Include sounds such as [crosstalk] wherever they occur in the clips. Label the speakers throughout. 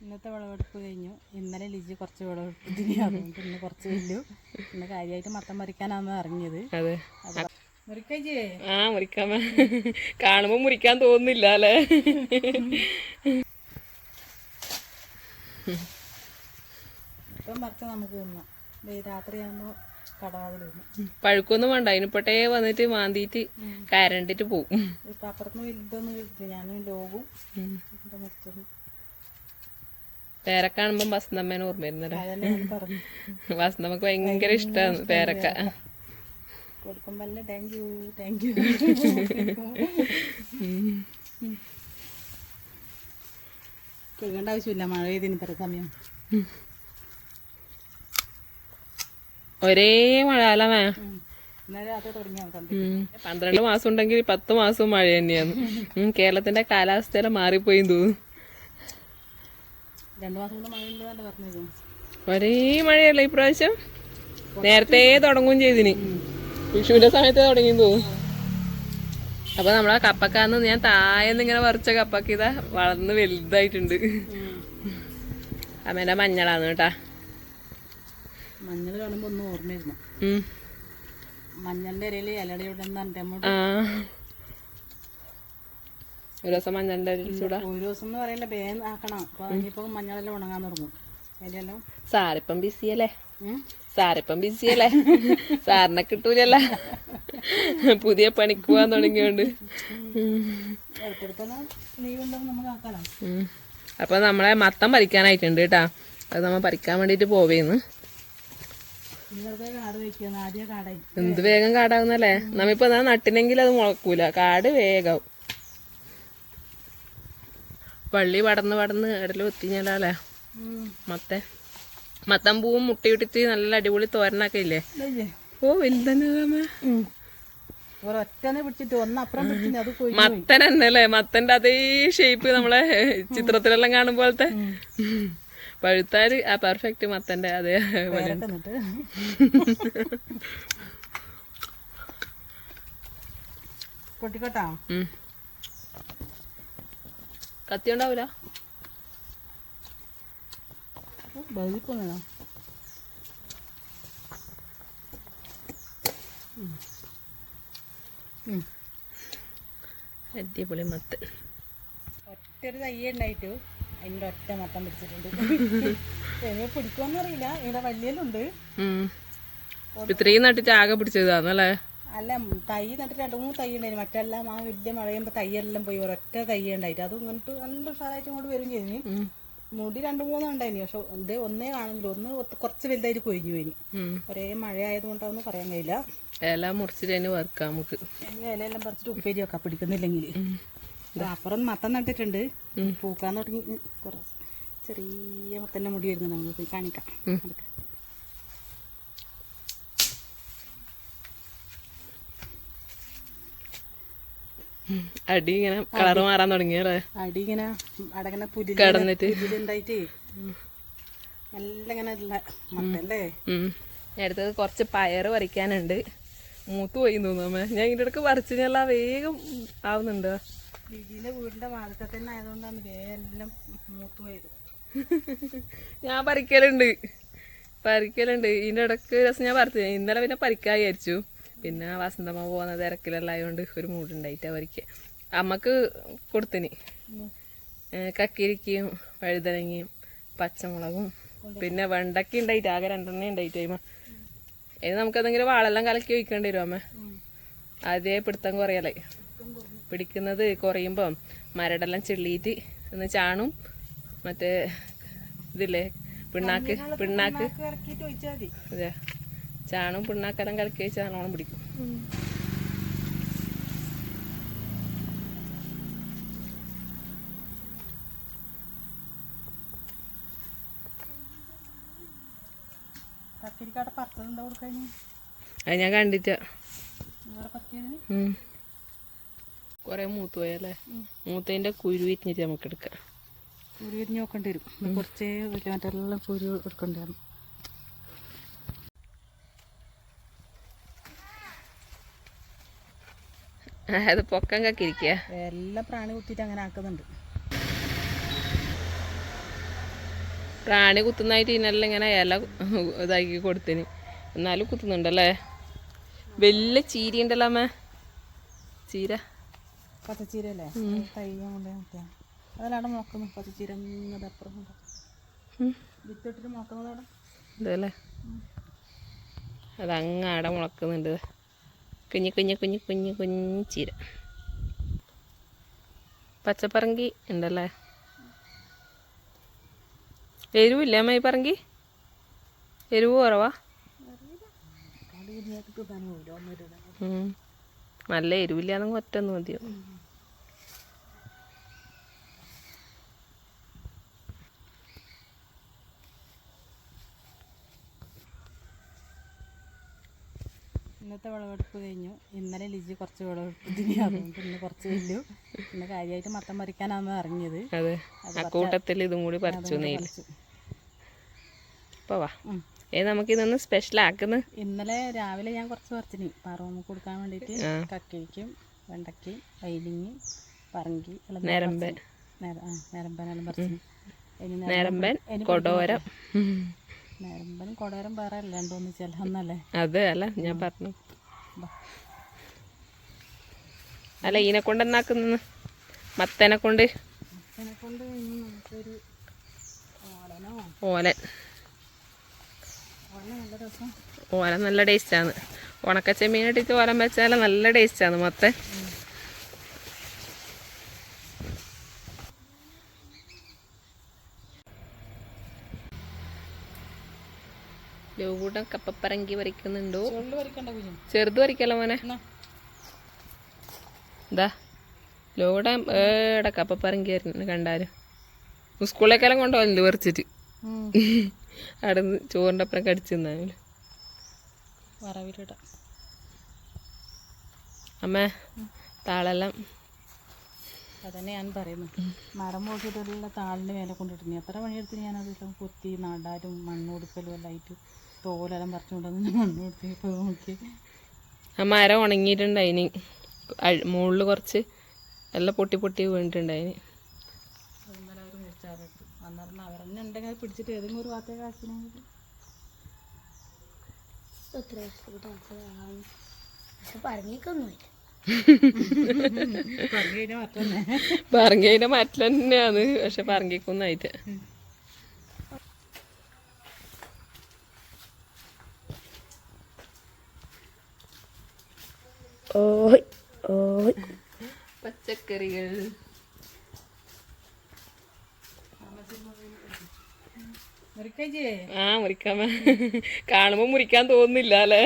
Speaker 1: ഇന്നത്തെ വിളവെടുപ്പ് കഴിഞ്ഞു. ഇന്നലെ ലിജി കുറച്ച് വിളവെടുപ്പ് അതുകൊണ്ട് ഇന്ന് കുറച്ച് കഴിഞ്ഞു ഇന്ന് കാര്യമായിട്ട് മത്തം മറിക്കാനാന്ന് അറിഞ്ഞത്.
Speaker 2: അതെ. ആ മുറിക്കാമ കാണുമ്പോ മുറിക്കാൻ തോന്നുന്നില്ല അല്ലേ?
Speaker 1: ഇപ്പം പറിച്ച നമുക്ക് തിന്നാം. തിന്നും.
Speaker 2: പഴുക്കൊന്നും വേണ്ട. അതിനിപ്പോട്ടേ വന്നിട്ട് മാന്തിയിട്ട് കരണ്ടിട്ട് പോകും
Speaker 1: ഇപ്പം അപ്പുറത്തുനിന്ന് വലുതൊന്നും ഞാനും ലോകും
Speaker 2: പേരക്ക കാണുമ്പോ വസന്തമ്മേനെ ഓർമ്മ
Speaker 1: വരുന്നത്
Speaker 2: വസന്തമ്മക്ക് ഭയങ്കര ഇഷ്ടമാണ് പേരക്ക.
Speaker 1: കൊടുക്കുമ്പോൾ താങ്ക് യു താങ്ക് യു കേൾക്കേണ്ട ആവശ്യമില്ല മഴ പെയ്തിന് ഇത്ര സമയം.
Speaker 2: ഒരേ മഴയാലമേ
Speaker 1: രാത്രി
Speaker 2: പന്ത്രണ്ട് മാസം ഉണ്ടെങ്കിൽ പത്ത് മാസവും മഴ തന്നെയാണ്. കേരളത്തിന്റെ കാലാവസ്ഥയിലെ മാറിപ്പോയി തോന്നുന്നു.
Speaker 1: രണ്ടു മാസം കൊണ്ട് മഴ
Speaker 2: ഒരേ മഴയല്ല ഇപ്രാവശ്യം? നേരത്തെ തുടങ്ങും ചെയ്തിന്. വിഷുവിന്റെ സമയത്ത് തുടങ്ങി തോന്നുന്നു. അപ്പൊ നമ്മളെ കപ്പക്കാന്ന് ഞാൻ തായെന്നിങ്ങനെ ഇങ്ങനെ പറിച്ച കപ്പക്ക് ഇതാ വളർന്ന് വലുതായിട്ടുണ്ട്. അമ്മേന്റെ മഞ്ഞളാന്ന് കേട്ടാ.
Speaker 1: മഞ്ഞൾ കാണുമ്പോ ഒന്നും ഓർമ്മയിരുന്നു. മഞ്ഞളിന്റെ ഇരയിൽ ഇലയുടെ
Speaker 2: ഒരു ദിവസം മഞ്ഞളുടെ ചൂട.
Speaker 1: ഒരു ദിവസം എന്ന് വേഗം ആക്കണം. അപ്പൊ ഇനിയിപ്പോ മഞ്ഞളെല്ലാം ഉണങ്ങാൻ തുടങ്ങും. അതിലെല്ലാം
Speaker 2: സാറിപ്പം ബിസിയല്ലേ. സാറിപ്പം ബിസിയല്ലേ സാറിനെ കിട്ടൂലല്ല. പുതിയ പണിക്ക് പോവാൻ തുടങ്ങിയോണ്ട്. അപ്പൊ നമ്മളെ മത്തം പറിക്കാനായിട്ടുണ്ട് കേട്ടാ. അത് നമ്മൾ പറിക്കാൻ വേണ്ടിട്ട് പോവേന്ന്. എന്ത് വേഗം കാടാവുന്നല്ലേ? നമ്മിപ്പോ നട്ടിനെങ്കിൽ അത് മുളക്കൂല. കാട് വേഗാവും വള്ളി പടന്ന് പടന്ന് ഇടൽ ഒത്തിഞ്ഞല്ലേ മത്തെ. മത്തേ പൂവും മുട്ടയിട്ടിട്ട് നല്ല അടിപൊളി തോരനൊക്കെ ഇല്ലേ? ഓ വലുതന്നെ മത്തന്റെ അതേ ഷേപ്പ് നമ്മളെ ചിത്രത്തിലെല്ലാം കാണും പോലത്തെ. പഴുത്താൽ ആ പെർഫെക്റ്റ് മത്തന്റെ അതേ പോലെ. [laughs]
Speaker 1: പൊട്ടിക്കോട്ടാ.
Speaker 2: കത്തി ഉണ്ടാവൂല
Speaker 1: ബതിപ്പൊന്നോ
Speaker 2: അടിപൊളി മത്ത്.
Speaker 1: ഒറ്റ ഒരു തയ്യ ഉണ്ടായിട്ട് അതിന്റെ ഒറ്റ മത്തം പിടിച്ചിട്ടുണ്ട്. എങ്ങനെ പിടിക്കുമെന്നറിയില്ല ഇവിടെ വലിയലുണ്ട്.
Speaker 2: ഉം. ഇത്രയും നട്ടിട്ട് ആകെ പിടിച്ചതാന്നല്ലേ?
Speaker 1: അല്ല തൈ നട്ടിട്ട് രണ്ട് മൂന്ന് തൈ ഉണ്ടായിരുന്നു മറ്റെല്ലാം ആ വലിയ മഴയുമ്പോൾ തയ്യെല്ലാം പോയി. ഒരൊറ്റ തൈ ഉണ്ടായിട്ട്. അത് ഇങ്ങോട്ട് നല്ല ഉഷാറായിട്ട് ഇങ്ങോട്ട് വരും ചെയ്തിന്. മുടി രണ്ട് മൂന്നും ഉണ്ടായിരുന്നു പക്ഷെ ഇത് ഒന്നേ കാണുന്നില്ല. ഒന്ന് കുറച്ച് വലുതായിട്ട് കൊഴിഞ്ഞു
Speaker 2: പോയി.
Speaker 1: ഒരേ മഴ ആയതുകൊണ്ടാണെന്ന് പറയാൻ കഴിയില്ല.
Speaker 2: ഇല മുറിച്ചിട്ട് തന്നെ വറുക്കാം നമുക്ക്.
Speaker 1: ഇലയെല്ലാം പറിച്ചിട്ട് ഉപ്പേരി വെക്കാം. പിടിക്കുന്നില്ലെങ്കിൽ. അപ്പുറം മത്തം നട്ടിട്ടുണ്ട്. പൂക്കാൻ തുടങ്ങി. കുറച്ച് ചെറിയ മത്തന്റെ മുടി വരുന്നത് നമുക്ക് കാണിക്കാം.
Speaker 2: അടി. ഇങ്ങനെ കളർ മാറാൻ തുടങ്ങിയല്ലേ
Speaker 1: അടി ഇങ്ങനെ അടങ്ങനെ പുലി
Speaker 2: കിടന്നിട്ട്.
Speaker 1: നല്ല ഇങ്ങനെ മത്തല്ലേ.
Speaker 2: അടുത്തത് കുറച്ച് പയറ് പറിക്കാനുണ്ട്. മൂത്ത് പോയി തോന്നുന്നു ഞാൻ ഇതിന്റെ ഇടയ്ക്ക് പറിച്ചു കഴിഞ്ഞാൽ വേഗം ആവുന്നുണ്ടോ.
Speaker 1: ലിജിന്റെ വീടിന്റെ വാതിൽക്കൽ തന്നെ ആയതുകൊണ്ടാണ് വേഗം മൂത്ത് പോയത്.
Speaker 2: ഞാൻ പറിക്കലുണ്ട്. പറിക്കലുണ്ട്. ഇതിന്റെ ഇടയ്ക്ക് രസം ഞാൻ പറിച്ചു. ഇന്നലെ പിന്നെ പറിക്കാൻ വിചാരിച്ചു. പിന്നെ വസന്തമ്മ പോകുന്ന തിരക്കിലെല്ലാം ആയതുകൊണ്ട് ഒരു മൂടുണ്ടായിട്ട് അവർക്ക്. അമ്മയ്ക്ക് കൊടുത്തിന്. കക്കിരിക്കയും വഴുതനങ്ങയും പച്ചമുളകും. പിന്നെ വെണ്ടക്ക ഉണ്ടായിട്ട് ആകെ രണ്ടെണ്ണ ഉണ്ടായിട്ട് അമ്മ ഇനി നമുക്കതെങ്കിലും വാളെല്ലാം കലക്കി ഒഴിക്കേണ്ടി വരും അമ്മ. അതേ പിടുത്തം കുറയല്ലേ പിടിക്കുന്നത് കുറയുമ്പം മരടെല്ലാം ചെള്ളിയിട്ട് ഒന്ന് ചാണും മറ്റേ ഇതില്ലേ പിണ്ണാക്ക് പിണ്ണാക്ക്. അതെ. ചാണും പിണ്ണാക്കെല്ലാം കലക്കി വെച്ച് നല്ലോണം പിടിക്കും. അത് ഞാൻ കണ്ടിട്ടാ. കൊറേ മൂത്ത് പോയല്ലേ? മൂത്തതിന്റെ കുരു വിരിഞ്ഞിട്ട് നമുക്ക് എടുക്കാം.
Speaker 1: കുരു വിരിഞ്ഞ് നോക്കേണ്ടി വരും. കുറച്ചേ മറ്റെല്ലാം കുരു എടുക്കേണ്ടി വരും.
Speaker 2: അത് പൊക്കം കക്കിരിക്കുക
Speaker 1: എല്ലാം പ്രാണി കുത്തിയിട്ട് അങ്ങനെ ആക്കുന്നുണ്ട്.
Speaker 2: പ്രാണി കുത്തുന്നതായിട്ട് ഇതിനെല്ലാം ഇങ്ങനെ ഇല ഇതാക്കി കൊടുത്തിന്. എന്നാലും കുത്തുന്നുണ്ടല്ലേ? വലിയ ചീര ഉണ്ടല്ലോ അമ്മ. ചീര.
Speaker 1: പച്ചച്ചീര അല്ലേ തൈ കൊണ്ട് നോക്കിയാ അതിലവിടെ നോക്കുന്നു പച്ചച്ചീര ഇങ്ങനെ അപ്പുറം കൊണ്ട്
Speaker 2: ഉം.
Speaker 1: വിത്തിട്ടിട്ട് നോക്കുന്നത് അവിടെ
Speaker 2: ഇതല്ലേ അത് അങ്ങാടെ മുളക്കുന്നുണ്ട്. കുഞ്ഞു കുഞ്ഞു കുഞ്ഞു കുഞ്ഞു കുഞ്ഞു ചീര. പച്ചപ്പറങ്കി ഉണ്ടല്ലേ? എരിവില്ല അമ്മ ഈ പറങ്കി? എരിവ് കുറവാ. നല്ല എരിവില്ലാന്നെങ്കിൽ ഒറ്റ മതിയോ?
Speaker 1: ഇന്നത്തെ വിളവെടുപ്പ് കഴിഞ്ഞു. ഇന്നലെ ലിജി കുറച്ച് വിളവെടുപ്പത്തിന് അതുകൊണ്ട് ഇന്ന് കുറച്ച് കഴിഞ്ഞു പിന്നെ കാര്യമായിട്ട് മത്തം പറിക്കാനാണ് അറിഞ്ഞത്
Speaker 2: അതെ. ആ കൂട്ടത്തിൽ ഇതും കൂടി പറിച്ചു നെയ്യിൽ. വാ. ഏ നമുക്ക് ഇതൊന്ന് സ്പെഷ്യൽ ആക്കുന്നു
Speaker 1: ഇന്നലെ രാവിലെ ഞാൻ കുറച്ച് പറിച്ചിനി. പറവമ്മ കൊടുക്കാൻ വേണ്ടിട്ട്
Speaker 2: ആ.
Speaker 1: കക്കിരിക്കും വെണ്ടയ്ക്ക് വൈലിങ്ങി പറങ്കി
Speaker 2: നേരമ്പൻ.
Speaker 1: പറിച്ചിനി. നേര- ആ, നേരമ്പനെല്ലാം പറിച്ചു ഇനി
Speaker 2: നേരമ്പൻ കൊടോരം.
Speaker 1: നേരമ്പനും കൊടേരം വേറെ അല്ല രണ്ടോന്ന് ചില ഒന്നല്ലേ
Speaker 2: അതെ അല്ല ഞാൻ പറഞ്ഞു. അല്ല ഈനെ കൊണ്ട് എന്നാക്കുന്ന മത്തനെ കൊണ്ട്?
Speaker 1: ഓല കൊണ്ട് ഇനി നമുക്കൊരു ഓലനോ?
Speaker 2: ഓലൻ.
Speaker 1: ഓല നല്ല
Speaker 2: ടേസ്റ്റാണ്. ഉണക്കച്ചെമ്മീൻ ഇട്ടിട്ട് ഓലം വെച്ചാൽ നല്ല ടേസ്റ്റാണ് മത്തൻ. ലൂകൂട്ടം കപ്പപ്പറങ്കി
Speaker 1: വരയ്ക്കുന്നുണ്ടോ?
Speaker 2: ചെറുത് വരയ്ക്കല്ലോ മോനെ? എന്താ ലോടെ ഏടെ കപ്പപ്പറങ്കി വരുന്നു കണ്ടാലും. സ്കൂളിലേക്കെല്ലാം കൊണ്ടുപോകലുണ്ട് പറിച്ചിട്ട്? അവിടെ നിന്ന് ചോറിന്റെ അപ്പുറം കടിച്ചു തിന്നാലും അമ്മേ താളെല്ലാം.
Speaker 1: അതന്നെ ഞാൻ പറയുന്നു. മരം പോക്കിയിട്ടുള്ള താളിന്റെ മേലെ കൊണ്ടിട്ടുണ്ട് എത്ര പണിയെടുത്തിന് ഞാനത് കൊത്തി നടാലും മണ്ണുകൊടുക്കലും എല്ലാം ആയിട്ട്. തോലെല്ലാം പറിച്ചുകൊണ്ട് ഞാൻ മണ്ണ് കൊടുത്ത് ഇപ്പോൾ നോക്കി.
Speaker 2: ആ മരം ഉണങ്ങിയിട്ടുണ്ടായിന്. മുകളിൽ കുറച്ച് എല്ലാം പൊട്ടി പൊട്ടി വീണിട്ടുണ്ടായിന്.
Speaker 1: അവർ മുറിച്ചാറിട്ടു അന്നേരം അവരെന്നെ ഉണ്ടെങ്കിൽ പിടിച്ചിട്ട് ഏതെങ്കിലും ഒരു ആക്കിനെങ്കിൽ പറഞ്ഞു മറ്റന്നെ
Speaker 2: പക്ഷെ പറങ്കിക്കൊന്നായിട്ട് പച്ചക്കറികൾ ആ മുറിക്കാൻ കാണുമ്പോ മുറിക്കാൻ തോന്നുന്നില്ല അല്ലേ?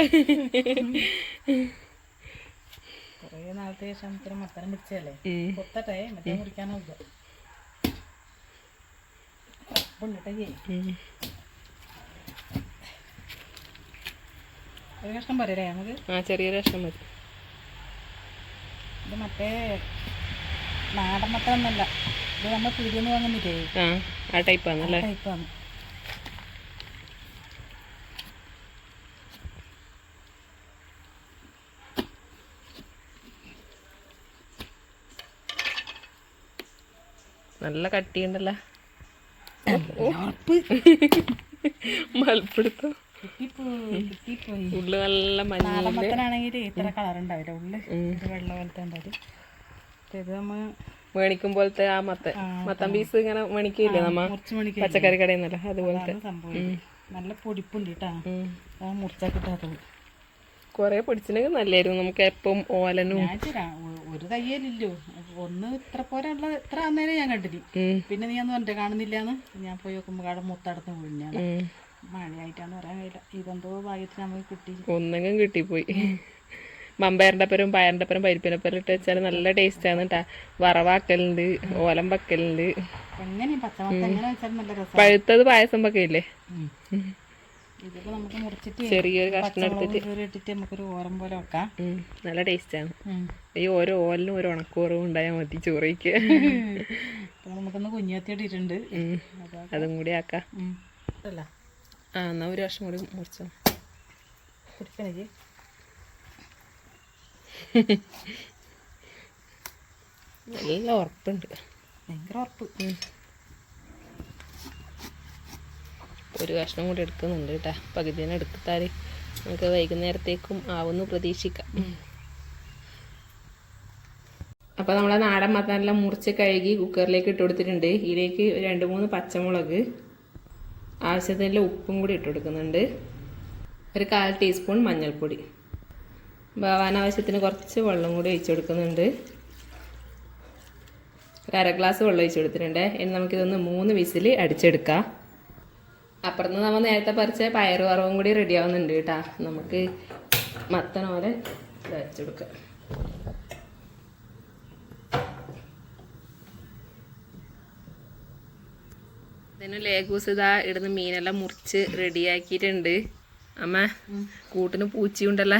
Speaker 1: കൊറേ നാളത്തെ ശേഷം ഇത്ര മത്തനം പിടിച്ചല്ലേ. കൊത്തട്ടെ മറ്റേ
Speaker 2: ഉം.
Speaker 1: ഒരു കഷ്ണം പറയല്ലേ നമുക്ക്?
Speaker 2: ആ ചെറിയ കഷ്ണം മതി.
Speaker 1: ഇത് മറ്റേ നാടൻ മത്തനൊന്നല്ല ഇത് നമ്മൾ പിടിയെന്ന് വാങ്ങുന്നില്ലേ?
Speaker 2: ആ ടൈപ്പാണല്ലേ?
Speaker 1: ടൈപ്പാണ്.
Speaker 2: നല്ല കട്ടിയുണ്ടല്ലോ? മൽപ്പിടുത്തം ഉള്ളു നല്ല മഞ്ഞ
Speaker 1: മത്തനാണെങ്കിൽ ഇത്ര കളർ ഉണ്ടാവില്ല ഉള്ളിൽ വെള്ള പോലത്തെ ഉണ്ടാവും. ഇത് നമ്മ
Speaker 2: മേണിക്കും പോലത്തെ ആ മത്ത മത്തം പീസ് ഇങ്ങനെ മേണിക്കില്ലേ നമ്മ? പച്ചക്കറി കടയിൽ നിന്നല്ല അതുപോലത്തെ.
Speaker 1: നല്ല പൊടിപ്പുണ്ട് കേട്ടാ. ആ മുറിച്ചാ കിട്ടാത്തത്
Speaker 2: കൊറേ പൊടിച്ചിനൊക്കെ നല്ലായിരുന്നു. നമുക്ക് എപ്പം ഓലനും
Speaker 1: ഒരു തയ്യലില്ലോ ഒന്ന് ഇത്ര പോരെ ഉള്ള ഇത്ര അന്നേരം ഞാൻ കണ്ടില്ല പിന്നെ നീ ഒന്നും എന്റെ കാണുന്നില്ലാന്ന് ഞാൻ പോയി നോക്കുമ്പോ കാട മുത്തടത്ത് വീഴിഞ്ഞാണ്
Speaker 2: ഉം.
Speaker 1: മഴയായിട്ടാന്ന് പറയാൻ കഴിയില്ല. ഇതെന്തോ ഭാഗ്യത്തിന് നമുക്ക് കിട്ടി.
Speaker 2: ഒന്നെങ്കിലും കിട്ടിപ്പോയി. മമ്പയറിന്റെ അപ്പരും പയറിന്റെ അപ്പരും പരിപ്പിന്റെ പരം ഇട്ട് വെച്ചാൽ നല്ല ടേസ്റ്റാണ് കേട്ടാ വറവാക്കലുണ്ട് ഓലം വെക്കലുണ്ട് പഴുത്തത് പായസം വെക്കയില്ലേ ചെറിയൊരു കഷ്ണം എടുത്തിട്ട്.
Speaker 1: ഓരം
Speaker 2: നല്ല ടേസ്റ്റാണ്
Speaker 1: ആണ്.
Speaker 2: ഈ ഓരോ ഓലിനും ഒരു ഉണക്കോറും ഉണ്ടായാൽ മതി ചോറയ്ക്ക്
Speaker 1: ഇട്ടിട്ടുണ്ട്
Speaker 2: അതും കൂടി ആക്കാം. ആ എന്നാ ഒരു വർഷം കൂടി മുറിച്ചോ.
Speaker 1: കുടിക്കണേ
Speaker 2: നല്ല ഉറപ്പുണ്ട്.
Speaker 1: ഭയങ്കര ഉറപ്പ്.
Speaker 2: ഒരു കഷ്ണം കൂടി എടുക്കുന്നുണ്ട് കേട്ടോ. പകുതിനെ എടുത്താൽ നമുക്ക് വൈകുന്നേരത്തേക്കും ആവുന്നു പ്രതീക്ഷിക്കാം. അപ്പോൾ നമ്മളെ നാടൻ മത്തനെല്ലാം മുറിച്ച് കഴുകി കുക്കറിലേക്ക് ഇട്ട് കൊടുത്തിട്ടുണ്ട്. ഇതിലേക്ക് രണ്ട് മൂന്ന് പച്ചമുളക് ആവശ്യത്തിനുള്ള ഉപ്പും കൂടി ഇട്ട് കൊടുക്കുന്നുണ്ട്. ഒരു കാൽ ടീസ്പൂൺ മഞ്ഞൾപ്പൊടി. വേവാൻ ആവശ്യത്തിന് കുറച്ച് വെള്ളം കൂടി ഒഴിച്ചു കൊടുക്കുന്നുണ്ട്. ഒരു അര ഗ്ലാസ് വെള്ളം ഒഴിച്ചു കൊടുത്തിട്ടുണ്ട്. ഇനി നമുക്കിതൊന്ന് മൂന്ന് വിസിൽ അടിച്ചെടുക്കാം. അപ്പുറത്ത് നമ്മൾ നേരത്തെ പറിച്ച പയറ് വറവും കൂടി റെഡി ആവുന്നുണ്ട് കേട്ടാ. നമുക്ക് മത്തന പോലെ ഇത് അരച്ചെടുക്കാം ഇതിന് ലേഗൂസ് ഇതാ ഇടുന്ന മീനെല്ലാം മുറിച്ച് റെഡിയാക്കിയിട്ടുണ്ട് അമ്മ കൂട്ടിന് പൂച്ചയുണ്ടല്ലോ.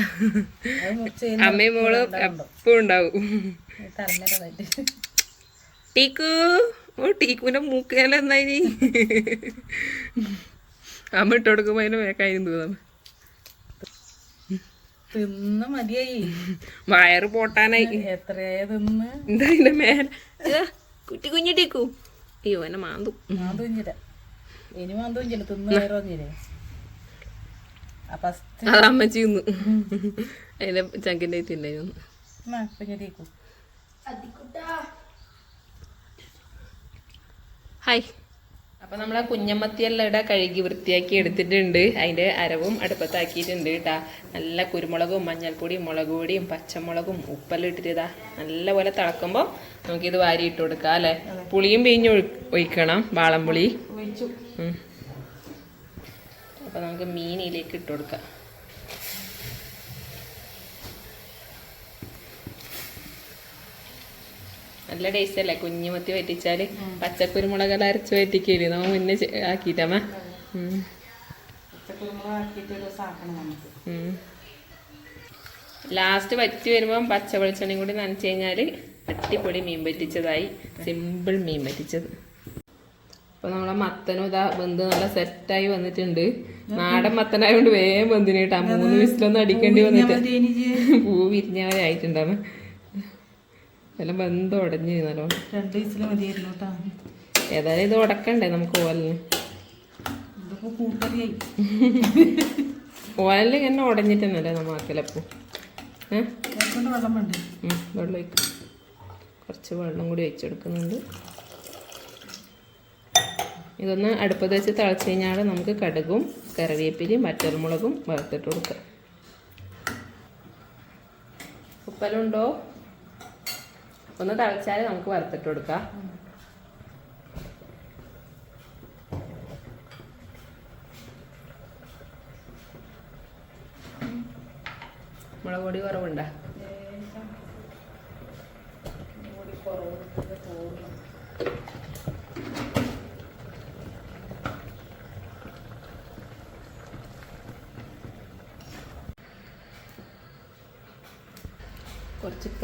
Speaker 2: അമ്മയും മോൾ എപ്പോഴും ഉണ്ടാവും. ടീക്കു ഓ ടീക്കുവിന്റെ മൂക്കേല എന്നായി അമ്മ ഇട്ട് കൊടുക്കുമ്പോ അതിന് വേക്കായിരുന്നു തോന്നുന്നു
Speaker 1: തിന്ന് മതിയായി.
Speaker 2: വയറ് പോട്ടാനായി.
Speaker 1: എത്രയായ തിന്ന്?
Speaker 2: എന്താ അതിന്റെ മേലെ? കുട്ടി കുഞ്ഞിട്ടേക്കു ടീക്കു. അയ്യോ എന്നെ മാന്തു.
Speaker 1: മാന്തൂഞ്ഞിര ഇനി മാന്തൂഞ്ഞില്ല തിന്ന് ആ ഫസ്റ്റ്.
Speaker 2: അത് അമ്മച്ചി തിന്നു. അതിന്റെ ചങ്കിന്റെ തിന്നായിരുന്നു. ഹായ്. അപ്പം നമ്മളെ കുഞ്ഞമ്മത്തിയെല്ലാം ഇവിടെ കഴുകി വൃത്തിയാക്കി എടുത്തിട്ടുണ്ട്. അതിന്റെ അരവും അടുപ്പത്താക്കിയിട്ടുണ്ട് കേട്ടാ. നല്ല കുരുമുളകും മഞ്ഞൾപ്പൊടിയും മുളക് പൊടിയും പച്ചമുളകും ഉപ്പെല്ലാം ഇട്ടിട്ട് ഇതാ നല്ല പോലെ തിളക്കുമ്പോൾ നമുക്കിത് വാരി ഇട്ട് കൊടുക്കാം അല്ലേ? പുളിയും പിഴിഞ്ഞ് ഒഴിക്കണം വാളംപുളി.
Speaker 1: ഒഴിച്ചു.
Speaker 2: അപ്പം നമുക്ക് മീനിലേക്ക് ഇട്ട് കൊടുക്കാം. നല്ല ടേസ്റ്റ് അല്ലേ? കുഞ്ഞുമത്തി വറ്റിച്ചാൽ പച്ചക്കുരുമുളകെല്ലാം അരച്ച് വറ്റിക്കില്ലേ? നമ്മ മുന്നേ ആക്കിയിട്ടമ്മ ലാസ്റ്റ് വറ്റി വരുമ്പം പച്ച വെളിച്ചെണ്ണയും കൂടി നനച്ച് കഴിഞ്ഞാൽ അടിപൊളി മീൻ പറ്റിച്ചതായി. സിമ്പിൾ മീൻ പറ്റിച്ചത്. അപ്പോൾ നമ്മളെ മത്തനും ഇതാ വെന്ത് നല്ല സെറ്റായി വന്നിട്ടുണ്ട്. നാടൻ മത്തനായതുകൊണ്ട് വേഗം ബന്ധിന് കേട്ടാ. മൂന്ന് വിസിലൊന്നും അടിക്കേണ്ടി വന്നിട്ട്. പൂ വിരിഞ്ഞവരായിട്ടുണ്ടാവും എല്ലാം ബന്ധം ഉടഞ്ഞു നല്ലോണം
Speaker 1: രണ്ട് വയസ്സിൽ മതിയായിരുന്നു കേട്ടോ.
Speaker 2: ഏതായാലും ഇത് ഉടക്കണ്ടേ നമുക്ക് ഓലിന് ഓലിൽ ഇങ്ങനെ ഉടഞ്ഞിട്ടെന്നല്ലേ നമ്മ ആക്കലപ്പൂ ഏഹ്
Speaker 1: വെള്ളം
Speaker 2: കുറച്ച് വെള്ളം കൂടി ഒഴിച്ചെടുക്കുന്നുണ്ട്. ഇതൊന്ന് അടുപ്പത്ത് വെച്ച് തിളച്ച് കഴിഞ്ഞാൽ നമുക്ക് കടുകും കറിവേപ്പിലയും വറ്റൽമുളകും വറുത്തിട്ട് കൊടുക്കാം. ഉപ്പലുണ്ടോ ഒന്ന് തിളച്ചാൽ നമുക്ക് വറുത്തിട്ട് കൊടുക്കാം. മുളക് പൊടി കുറവുണ്ടോ? കുറച്ച്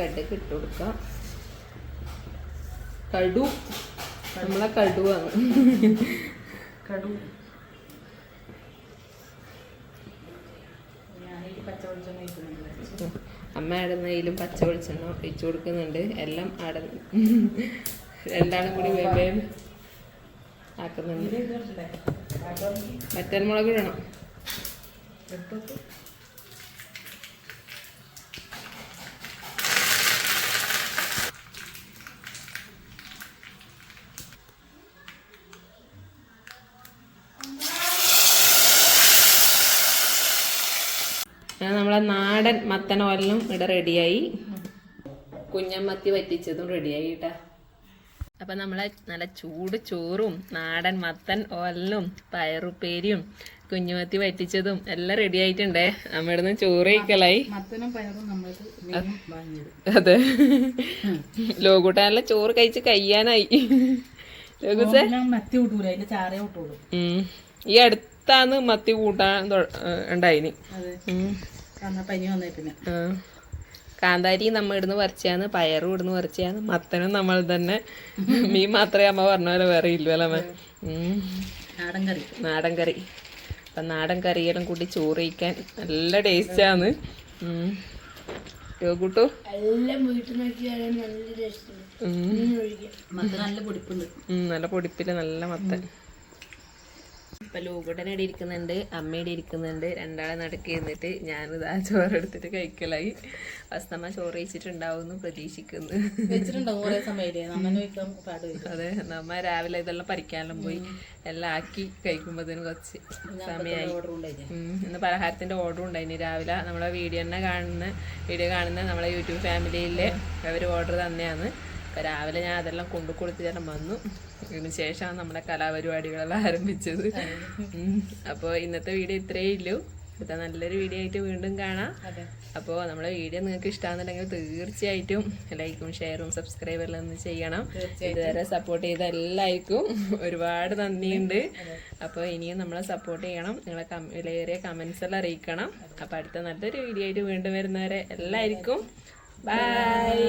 Speaker 2: കടുക് ഇട്ട് കൊടുക്കാം. കടു. നമ്മളെ കടുവാണ്
Speaker 1: കടു.
Speaker 2: അമ്മ ആടുന്നതിലും പച്ച വെളിച്ചെണ്ണ ഒഴിച്ചു കൊടുക്കുന്നുണ്ട്. എല്ലാം അട രണ്ടാളും കൂടി വേവേം ആക്കുന്നുണ്ട്?
Speaker 1: അപ്പം
Speaker 2: ഇടണം. നമ്മളെ നാടൻ മത്തൻ ഓലനും ഇവിടെ റെഡിയായി കുഞ്ഞമ്മത്തി വറ്റിച്ചതും റെഡിയായി കേട്ടാ അപ്പം നമ്മളെ നല്ല ചൂട് ചോറും നാടൻ മത്തൻ ഓലനും പയറുപ്പേരിയും കുഞ്ഞുമത്തി വറ്റിച്ചതും എല്ലാം റെഡി ആയിട്ടുണ്ടേ. നമ്മടുന്ന് ചോറ് കഴിക്കലായി. അതെ. ലോകൂട്ടാനുള്ള ചോറ് കഴിച്ച് കഴിയാനായി. ലോകുസേ.
Speaker 1: ഈ മത്തി
Speaker 2: അടുത്താന്ന് മത്തി കൂട്ടാൻ ഉണ്ടായിന്. കാന്താരി നമ്മ ഇടുന്ന് പറിച്ചാന്ന് പയറും ഇടുന്ന് പറിച്ചാന്ന് മത്തനും നമ്മൾ തന്നെ. മീൻ മാത്രമേ അമ്മ പറഞ്ഞ പോലെ വേറെ ഇല്ലല്ലോ അമ്മ.
Speaker 1: നാടൻ കറി.
Speaker 2: നാടൻ കറി. അപ്പം നാടൻ കറിയെല്ലാം കൂടി ചോറ് കഴിക്കാൻ നല്ല ടേസ്റ്റാണ് യോഗൂട്ടു
Speaker 1: നല്ല
Speaker 2: പൊടിപ്പിൽ നല്ല മത്തൻ ഇപ്പൊ ലൂക്കുട്ടൻ ഇവിടെ ഇരിക്കുന്നുണ്ട് അമ്മ ഇവിടെ ഇരിക്കുന്നുണ്ട്. രണ്ടാളെ നടുക്ക് ഇരുന്നിട്ട് ഞാനിതാ ചോറ് എടുത്തിട്ട് കഴിക്കലായി. അസ്തമ ചോറ് കഴിച്ചിട്ടുണ്ടാവുമെന്ന് പ്രതീക്ഷിക്കുന്നു. അതെ നമ്മ രാവിലെ ഇതെല്ലാം പറിക്കാനെല്ലാം പോയി. എല്ലാം ആക്കി കഴിക്കുമ്പോഴത്തേനും കുറച്ച് സമയമായി. ഇന്ന് പലഹാരത്തിന്റെ ഓർഡർ ഉണ്ടായിന്. രാവിലെ നമ്മളെ വീഡിയോ തന്നെ കാണുന്ന വീഡിയോ കാണുന്ന നമ്മളെ യൂട്യൂബ് ഫാമിലിയിലെ അവർ ഓർഡർ തന്നെയാണ്. അപ്പോൾ രാവിലെ ഞാൻ അതെല്ലാം കൊണ്ടു കൊടുത്തിട്ട് വന്നു. അതിന് ശേഷമാണ് നമ്മുടെ കലാപരിപാടികളെല്ലാം ആരംഭിച്ചത്. അപ്പോൾ ഇന്നത്തെ വീഡിയോ ഇത്രയേ ഉള്ളൂ. അടുത്ത നല്ലൊരു വീഡിയോ ആയിട്ട് വീണ്ടും കാണാം. അപ്പോൾ നമ്മുടെ വീഡിയോ നിങ്ങൾക്ക് ഇഷ്ടമാണെന്നുണ്ടെങ്കിൽ തീർച്ചയായിട്ടും ലൈക്കും ഷെയറും സബ്സ്ക്രൈബ് എല്ലാം ഒന്ന് ചെയ്യണം. ഇതുവരെ സപ്പോർട്ട് ചെയ്ത എല്ലാവർക്കും ഒരുപാട് നന്ദിയുണ്ട്. അപ്പോൾ ഇനിയും നമ്മളെ സപ്പോർട്ട് ചെയ്യണം. നിങ്ങളെ വിലയേറിയ കമൻസ് എല്ലാം അറിയിക്കണം. അപ്പോൾ അടുത്ത നല്ലൊരു വീഡിയോ ആയിട്ട് വീണ്ടും വരുന്നവരെ എല്ലാവർക്കും ബൈ